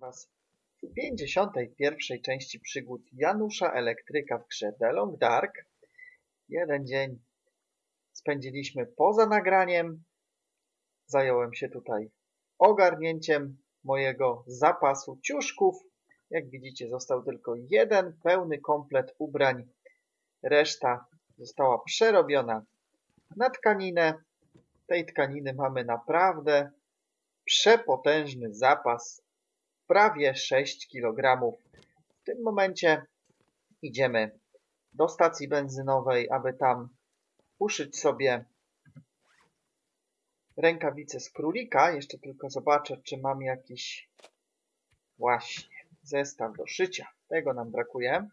Was w 51. części przygód Janusza Elektryka w grze The Long Dark. Jeden dzień spędziliśmy poza nagraniem. Zająłem się tutaj ogarnięciem mojego zapasu ciuszków. Jak widzicie, został tylko jeden pełny komplet ubrań. Reszta została przerobiona na tkaninę. Tej tkaniny mamy naprawdę przepotężny zapas, prawie 6 kg. W tym momencie idziemy do stacji benzynowej, aby tam uszyć sobie rękawice z królika. Jeszcze tylko zobaczę, czy mam jakiś właśnie zestaw do szycia. Tego nam brakuje.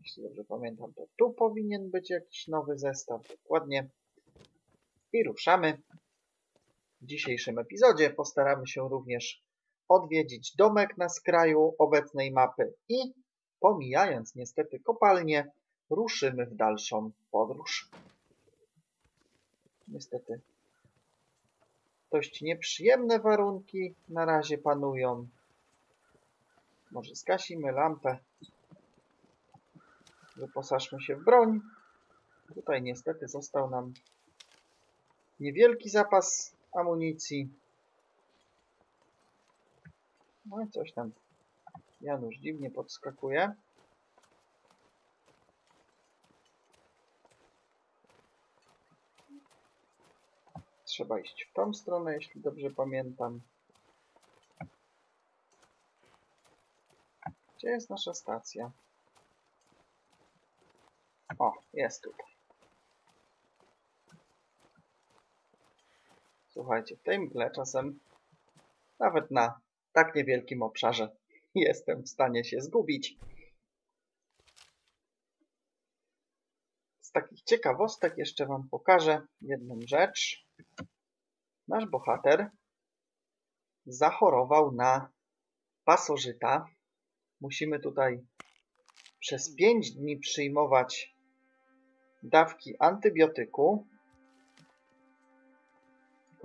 Jeśli dobrze pamiętam, to tu powinien być jakiś nowy zestaw. Dokładnie. I ruszamy. W dzisiejszym epizodzie postaramy się również odwiedzić domek na skraju obecnej mapy i pomijając niestety kopalnię, ruszymy w dalszą podróż. Niestety dość nieprzyjemne warunki na razie panują. Może zgasimy lampę. Wyposażmy się w broń. Tutaj niestety został nam niewielki zapas amunicji. No i coś tam Janusz dziwnie podskakuje. Trzeba iść w tą stronę, jeśli dobrze pamiętam. Gdzie jest nasza stacja? O, jest tutaj. Słuchajcie, w tej mgle czasem nawet na tak niewielkim obszarze jestem w stanie się zgubić. Z takich ciekawostek jeszcze Wam pokażę jedną rzecz. Nasz bohater zachorował na pasożyta. Musimy tutaj przez 5 dni przyjmować dawki antybiotyku.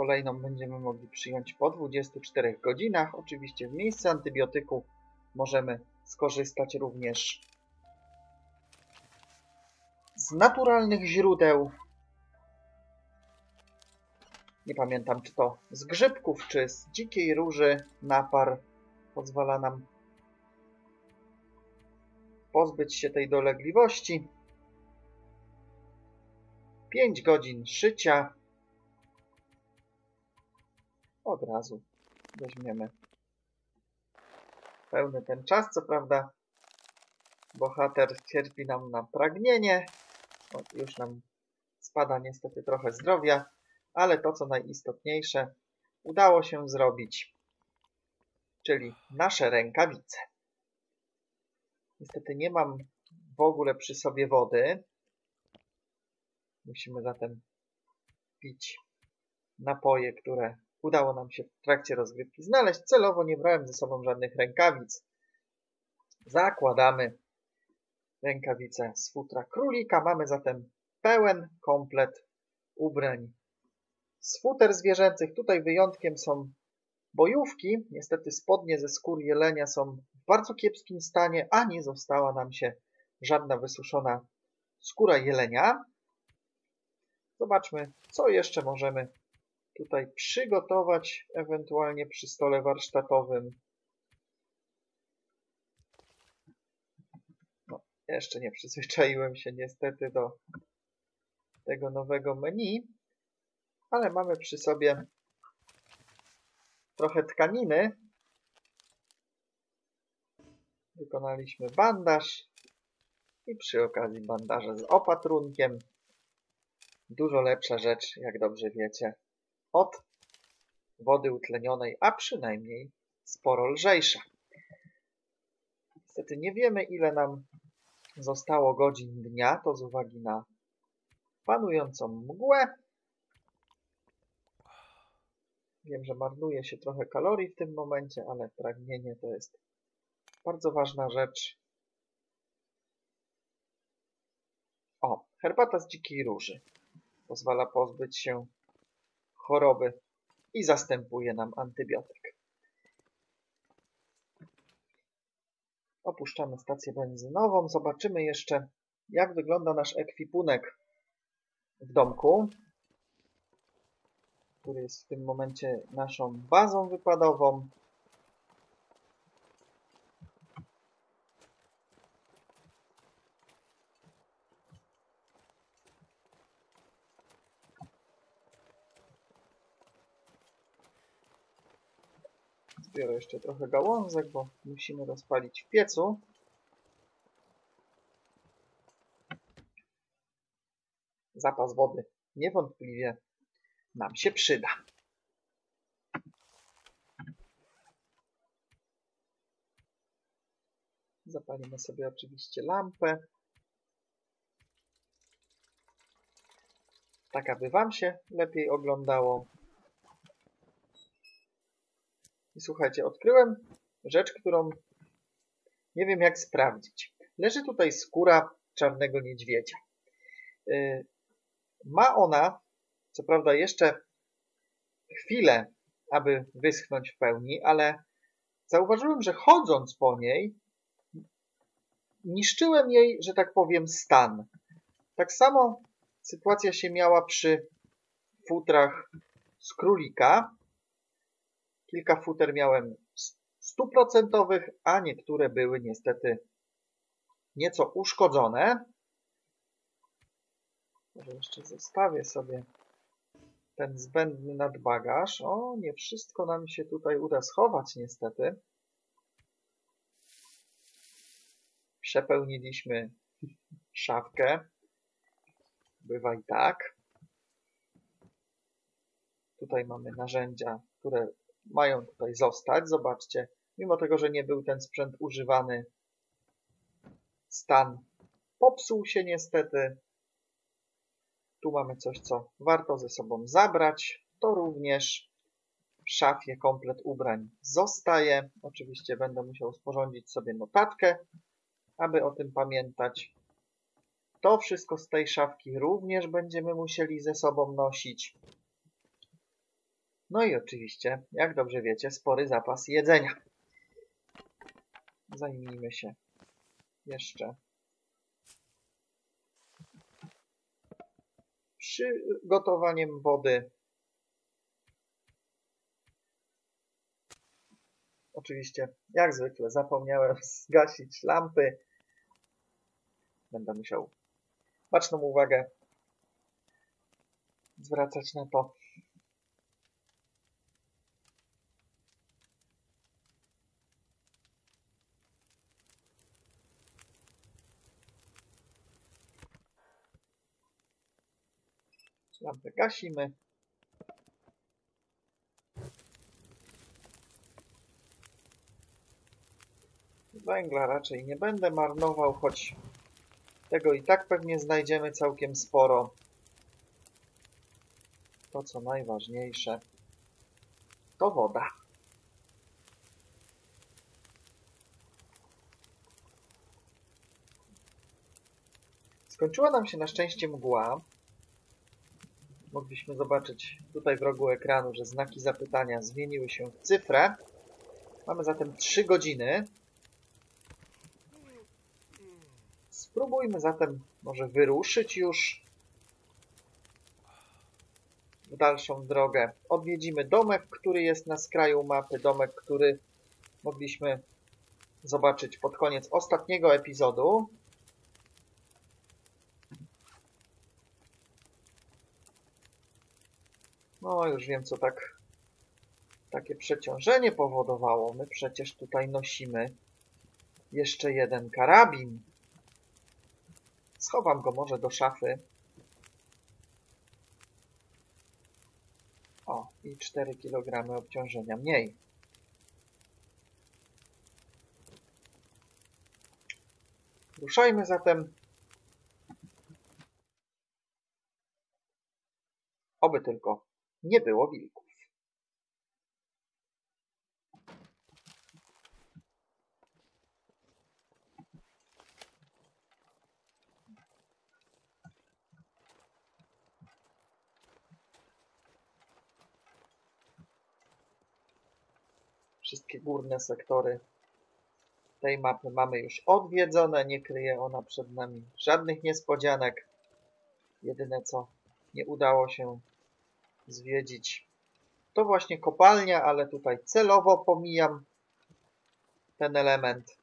Kolejną będziemy mogli przyjąć po 24 godzinach. Oczywiście w miejsce antybiotyku możemy skorzystać również z naturalnych źródeł. Nie pamiętam, czy to z grzybków, czy z dzikiej róży napar pozwala nam pozbyć się tej dolegliwości. 5 godzin szycia. Od razu weźmiemy pełny ten czas. Co prawda bohater cierpi nam na pragnienie. O, już nam spada niestety trochę zdrowia, ale to co najistotniejsze udało się zrobić, czyli nasze rękawice. Niestety nie mam w ogóle przy sobie wody. Musimy zatem pić napoje, które udało nam się w trakcie rozgrywki znaleźć. Celowo nie brałem ze sobą żadnych rękawic. Zakładamy rękawice z futra królika. Mamy zatem pełen komplet ubrań z futer zwierzęcych. Tutaj wyjątkiem są bojówki. Niestety spodnie ze skór jelenia są w bardzo kiepskim stanie, a nie została nam się żadna wysuszona skóra jelenia. Zobaczmy, co jeszcze możemy tutaj przygotować, ewentualnie przy stole warsztatowym. No, jeszcze nie przyzwyczaiłem się niestety do tego nowego menu, ale mamy przy sobie trochę tkaniny. Wykonaliśmy bandaż i przy okazji bandaże z opatrunkiem. Dużo lepsza rzecz, jak dobrze wiecie, od wody utlenionej, a przynajmniej sporo lżejsza. Niestety nie wiemy, ile nam zostało godzin dnia, to z uwagi na panującą mgłę. Wiem, że marnuje się trochę kalorii w tym momencie, ale pragnienie to jest bardzo ważna rzecz. O, herbata z dzikiej róży. Pozwala pozbyć się choroby i zastępuje nam antybiotyk. Opuszczamy stację benzynową. Zobaczymy jeszcze, jak wygląda nasz ekwipunek w domku, który jest w tym momencie naszą bazą wypadową. Zbiorę jeszcze trochę gałązek, bo musimy rozpalić w piecu. Zapas wody niewątpliwie nam się przyda. Zapalimy sobie oczywiście lampę. Tak, aby Wam się lepiej oglądało. I słuchajcie, odkryłem rzecz, którą nie wiem jak sprawdzić. Leży tutaj skóra czarnego niedźwiedzia. Y, ma ona, co prawda, jeszcze chwilę, aby wyschnąć w pełni, ale zauważyłem, że chodząc po niej, niszczyłem jej, że tak powiem, stan. Tak samo sytuacja się miała przy futrach z królika. Kilka futer miałem stuprocentowych, a niektóre były niestety nieco uszkodzone. Może jeszcze zostawię sobie ten zbędny nadbagaż. O, nie wszystko nam się tutaj uda schować niestety. Przepełniliśmy szafkę. Bywa i tak. Tutaj mamy narzędzia, które mają tutaj zostać. Zobaczcie, mimo tego, że nie był ten sprzęt używany, stan popsuł się niestety. Tu mamy coś, co warto ze sobą zabrać. To również w szafie komplet ubrań zostaje. Oczywiście będę musiał sporządzić sobie notatkę, aby o tym pamiętać. To wszystko z tej szafki również będziemy musieli ze sobą nosić. No i oczywiście, jak dobrze wiecie, spory zapas jedzenia. Zajmijmy się jeszcze przygotowaniem wody. Oczywiście, jak zwykle, zapomniałem zgasić lampy. Będę musiał baczną uwagę zwracać na to. Lampę gasimy. Węgla raczej nie będę marnował, choć tego i tak pewnie znajdziemy całkiem sporo. To co najważniejsze to woda. Skończyła nam się na szczęście mgła, mogliśmy zobaczyć tutaj w rogu ekranu, że znaki zapytania zmieniły się w cyfrę. Mamy zatem 3 godziny. Spróbujmy zatem może wyruszyć już w dalszą drogę. Odwiedzimy domek, który jest na skraju mapy, domek, który mogliśmy zobaczyć pod koniec ostatniego epizodu. No, już wiem, co tak takie przeciążenie powodowało. My przecież tutaj nosimy jeszcze jeden karabin. Schowam go może do szafy. O, i 4 kg obciążenia mniej. Ruszajmy zatem. Oby tylko nie było wilków. Wszystkie górne sektory tej mapy mamy już odwiedzone, nie kryje ona przed nami żadnych niespodzianek. Jedyne co nie udało się zwiedzić to właśnie kopalnia, ale tutaj celowo pomijam ten element.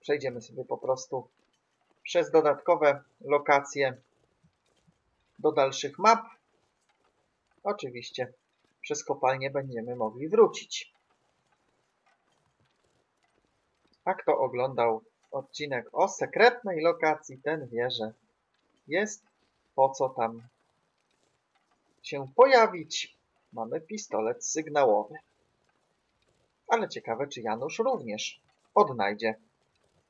Przejdziemy sobie po prostu przez dodatkowe lokacje do dalszych map. Oczywiście przez kopalnię będziemy mogli wrócić. A kto oglądał odcinek o sekretnej lokacji, ten wie, że jest po co tam się pojawić. Mamy pistolet sygnałowy. Ale ciekawe, czy Janusz również odnajdzie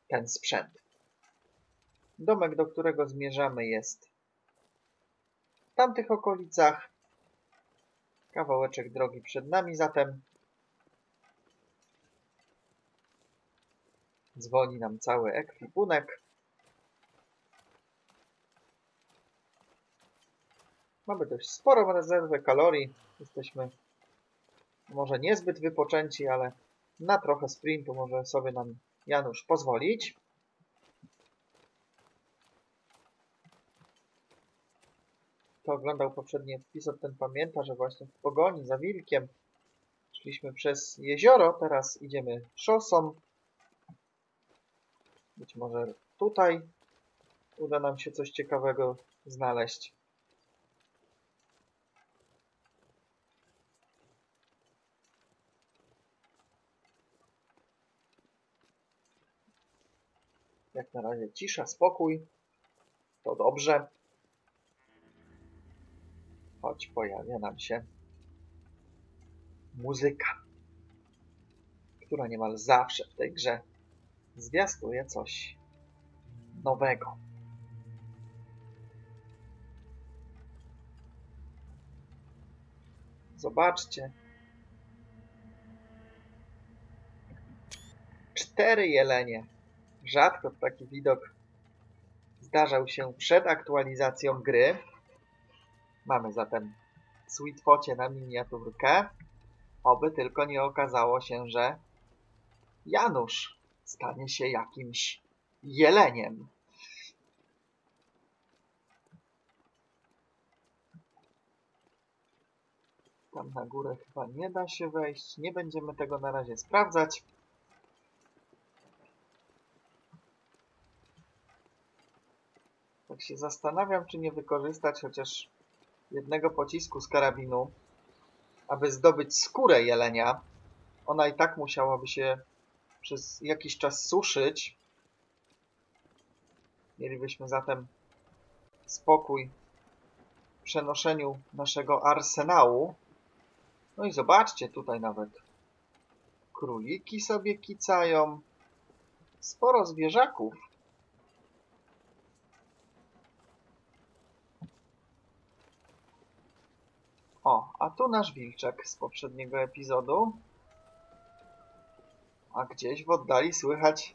ten sprzęt. Domek, do którego zmierzamy jest w tamtych okolicach. Kawałeczek drogi przed nami, zatem dzwoni nam cały ekwipunek. Mamy dość sporą rezerwę kalorii. Jesteśmy może niezbyt wypoczęci, ale na trochę sprintu może sobie nam Janusz pozwolić. Kto oglądał poprzedni epizod, ten pamięta, że właśnie w pogoni za wilkiem szliśmy przez jezioro, teraz idziemy szosą. Być może tutaj uda nam się coś ciekawego znaleźć. Jak na razie cisza, spokój. To dobrze. Choć pojawia nam się muzyka, która niemal zawsze w tej grze zwiastuje coś nowego. Zobaczcie. Cztery jelenie Rzadko taki widok zdarzał się przed aktualizacją gry. Mamy zatem Sweetfocie na miniaturkę. Oby tylko nie okazało się, że Janusz stanie się jakimś jeleniem. Tam na górę chyba nie da się wejść. Nie będziemy tego na razie sprawdzać. Tak się zastanawiam, czy nie wykorzystać chociaż jednego pocisku z karabinu, aby zdobyć skórę jelenia. Ona i tak musiałaby się przez jakiś czas suszyć. Mielibyśmy zatem spokój w przenoszeniu naszego arsenału. No i zobaczcie, tutaj nawet króliki sobie kicają. Sporo zwierzaków. O, a tu nasz wilczek z poprzedniego epizodu. A gdzieś w oddali słychać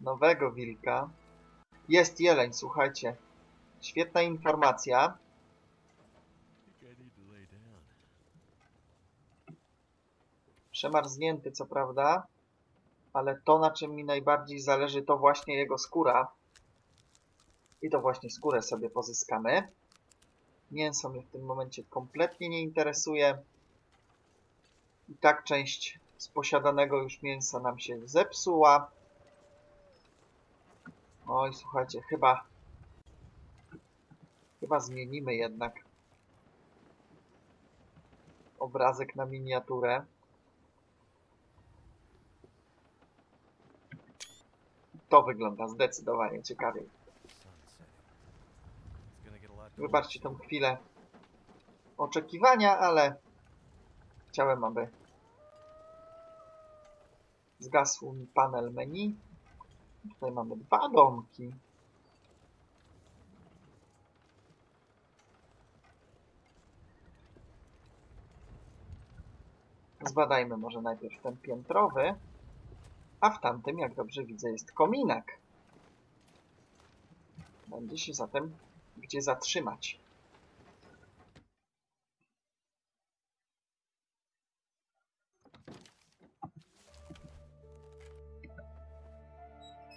nowego wilka. Jest jeleń, słuchajcie. Świetna informacja. Przemarznięty, co prawda, ale to, na czym mi najbardziej zależy, to właśnie jego skóra. I to właśnie skórę sobie pozyskamy. Mięso mnie w tym momencie kompletnie nie interesuje. I tak część z posiadanego już mięsa nam się zepsuła. Oj, słuchajcie, chyba chyba zmienimy jednak obrazek na miniaturę. To wygląda zdecydowanie ciekawiej. Wybaczcie tą chwilę oczekiwania, ale chciałem, aby zgasł mi panel menu. Tutaj mamy dwa domki. Zbadajmy może najpierw ten piętrowy, a w tamtym, jak dobrze widzę, jest kominek. Będzie się zatem gdzie zatrzymać.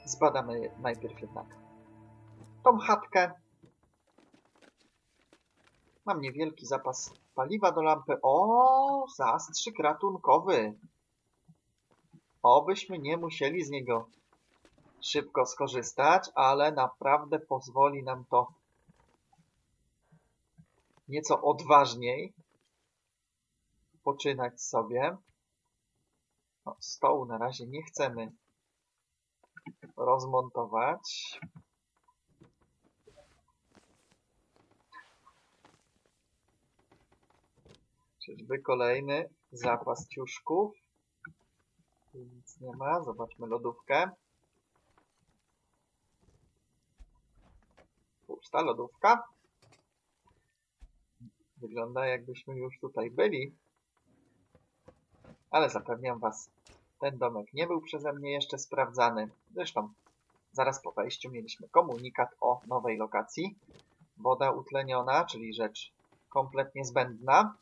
Zbadamy najpierw jednak tą chatkę. Mam niewielki zapas paliwa do lampy. O, zastrzyk ratunkowy. Obyśmy nie musieli z niego szybko skorzystać, ale naprawdę pozwoli nam to nieco odważniej poczynać sobie. No, stołu na razie nie chcemy rozmontować. Czyżby kolejny zapas ciuszków? Tu nic nie ma. Zobaczmy lodówkę. Pusta lodówka. Wygląda jakbyśmy już tutaj byli. Ale zapewniam was, ten domek nie był przeze mnie jeszcze sprawdzany. Zresztą zaraz po wejściu mieliśmy komunikat o nowej lokacji. Woda utleniona, czyli rzecz kompletnie zbędna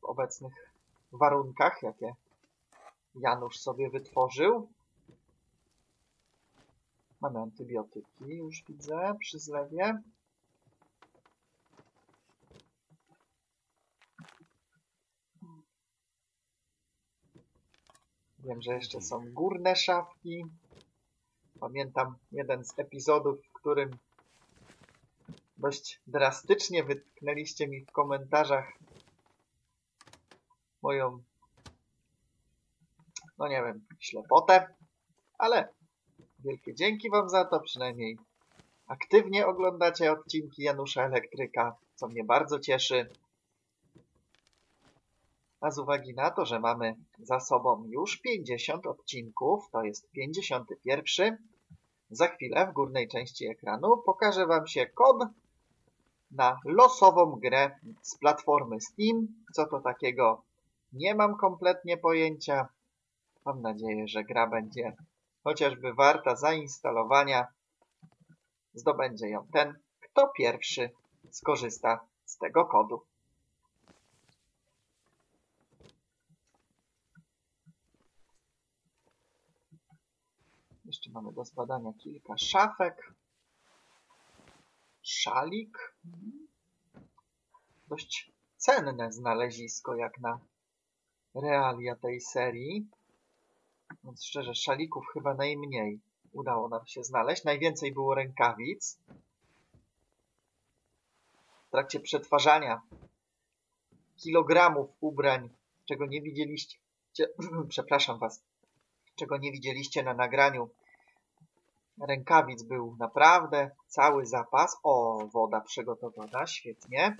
w obecnych warunkach, jakie Janusz sobie wytworzył. Mamy antybiotyki, już widzę, przy zlewie. Wiem, że jeszcze są górne szafki. Pamiętam jeden z epizodów, w którym dość drastycznie wytknęliście mi w komentarzach moją, no nie wiem, ślepotę, ale wielkie dzięki Wam za to, przynajmniej aktywnie oglądacie odcinki Janusza Elektryka, co mnie bardzo cieszy. A z uwagi na to, że mamy za sobą już 50 odcinków, to jest 51, za chwilę w górnej części ekranu pokaże Wam się kod na losową grę z platformy Steam. Co to takiego? Nie mam kompletnie pojęcia. Mam nadzieję, że gra będzie chociażby warta zainstalowania. Zdobędzie ją ten, kto pierwszy skorzysta z tego kodu. Jeszcze mamy do zbadania kilka szafek. Szalik. Dość cenne znalezisko jak na realia tej serii. Więc szczerze, szalików chyba najmniej udało nam się znaleźć. Najwięcej było rękawic. W trakcie przetwarzania kilogramów ubrań, czego nie widzieliście, przepraszam Was, czego nie widzieliście na nagraniu, rękawic był naprawdę cały zapas. O, woda przygotowana, świetnie.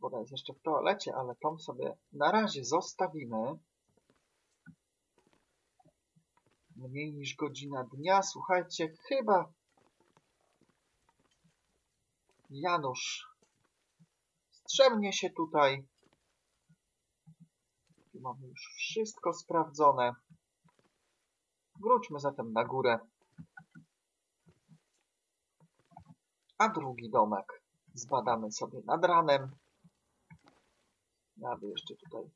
Woda jest jeszcze w toalecie, ale tą sobie na razie zostawimy. Mniej niż godzina dnia. Słuchajcie, chyba Janusz strzemnie się tutaj. Tu mamy już wszystko sprawdzone. Wróćmy zatem na górę. A drugi domek zbadamy sobie nad ranem aby jeszcze tutaj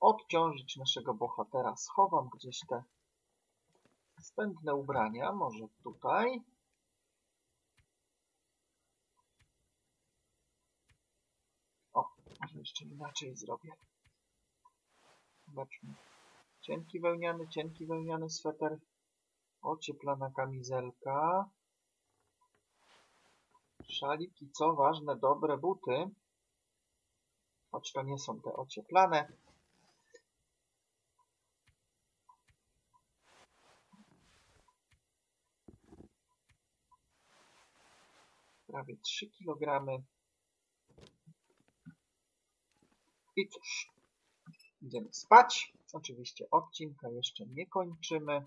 odciążyć naszego bohatera. Schowam gdzieś te zbędne ubrania, może tutaj. O, może jeszcze inaczej zrobię. Zobaczmy. Cienki wełniany, cienki wełniany sweter. Ocieplana kamizelka. Szalik i co ważne, dobre buty choć to nie są te ocieplane. Prawie 3 kg. I cóż, idziemy spać. Oczywiście odcinka jeszcze nie kończymy.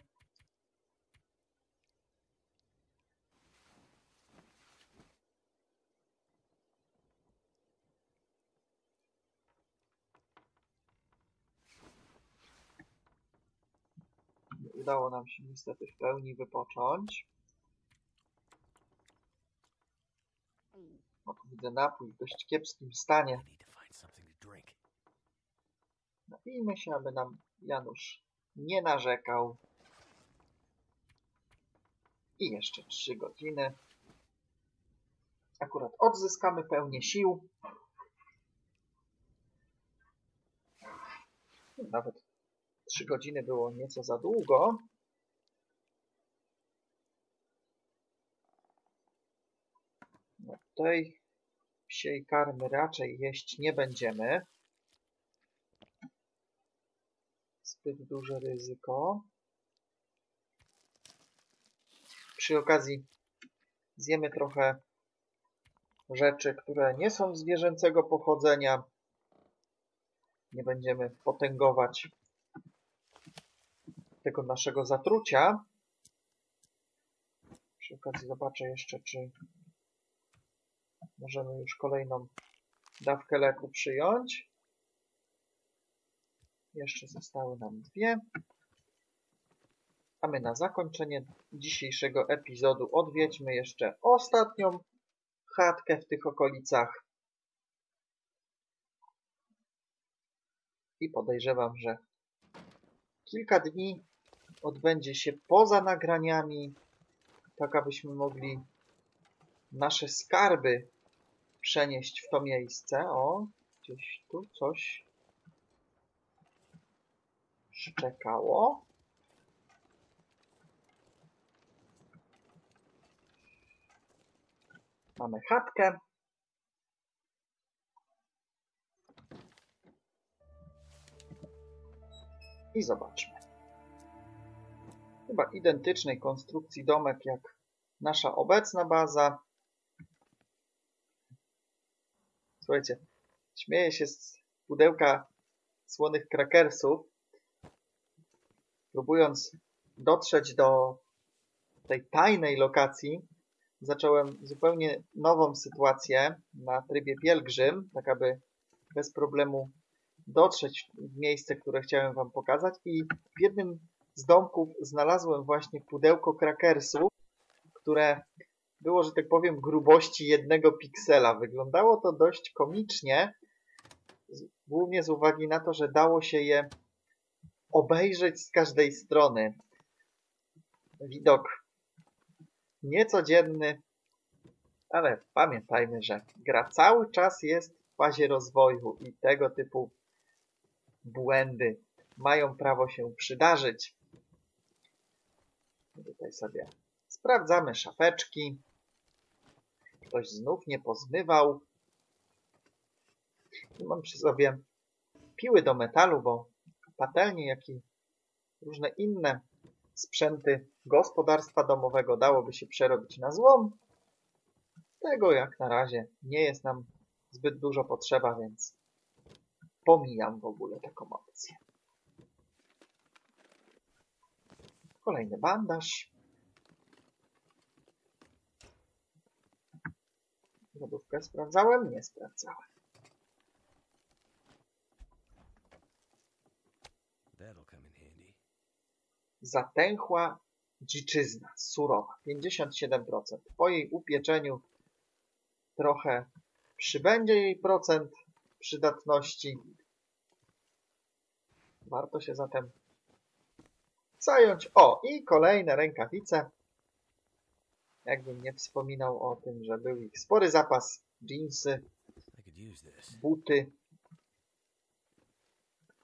udało nam się niestety w pełni wypocząć. O, tu Widzę napój w dość kiepskim stanie. I need to find something to drink. Napijmy się, aby nam Janusz nie narzekał. I jeszcze 3 godziny. Akurat odzyskamy pełnię sił. Nawet 3 godziny było nieco za długo. No tej psiej karmy raczej jeść nie będziemy. Zbyt duże ryzyko. Przy okazji zjemy trochę rzeczy, które nie są zwierzęcego pochodzenia. Nie będziemy potęgować tego naszego zatrucia. Przy okazji zobaczę jeszcze, czy możemy już kolejną dawkę leku przyjąć. Jeszcze zostały nam dwie. A my na zakończenie dzisiejszego epizodu odwiedźmy jeszcze ostatnią chatkę w tych okolicach. I podejrzewam, że kilka dni odbędzie się poza nagraniami, tak abyśmy mogli nasze skarby przenieść w to miejsce. O, gdzieś tu coś szczekało. Mamy chatkę. I zobaczmy. Chyba identycznej konstrukcji domek jak nasza obecna baza. Słuchajcie, śmieję się z pudełka słonych krakersów, próbując dotrzeć do tej tajnej lokacji, zacząłem zupełnie nową sytuację na trybie pielgrzym, tak aby bez problemu dotrzeć w miejsce, które chciałem Wam pokazać i w jednym z domków znalazłem właśnie pudełko krakersów, które było, że tak powiem, grubości jednego piksela. Wyglądało to dość komicznie, głównie z uwagi na to, że dało się je obejrzeć z każdej strony. Widok niecodzienny, ale pamiętajmy, że gra cały czas jest w fazie rozwoju i tego typu błędy mają prawo się przydarzyć. Tutaj sobie sprawdzamy szafeczki. Ktoś znów nie pozmywał. Mam przy sobie piły do metalu, bo patelnie, jak i różne inne sprzęty gospodarstwa domowego dałoby się przerobić na złom. Tego jak na razie nie jest nam zbyt dużo potrzeba, więc pomijam w ogóle taką opcję. Kolejny bandaż. Lodówkę sprawdzałem? Nie sprawdzałem. Zatęchła dziczyzna, surowa, 57%. Po jej upieczeniu trochę przybędzie jej procent przydatności. Warto się zatem zająć. O, i kolejne rękawice. Jakbym nie wspominał o tym, że był ich spory zapas. Jeansy, buty.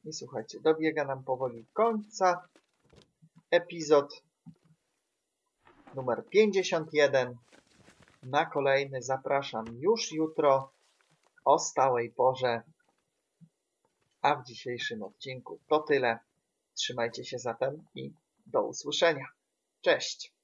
I słuchajcie, dobiega nam powoli końca epizod numer 51. Na kolejny zapraszam już jutro o stałej porze. A w dzisiejszym odcinku to tyle. Trzymajcie się zatem i do usłyszenia. Cześć!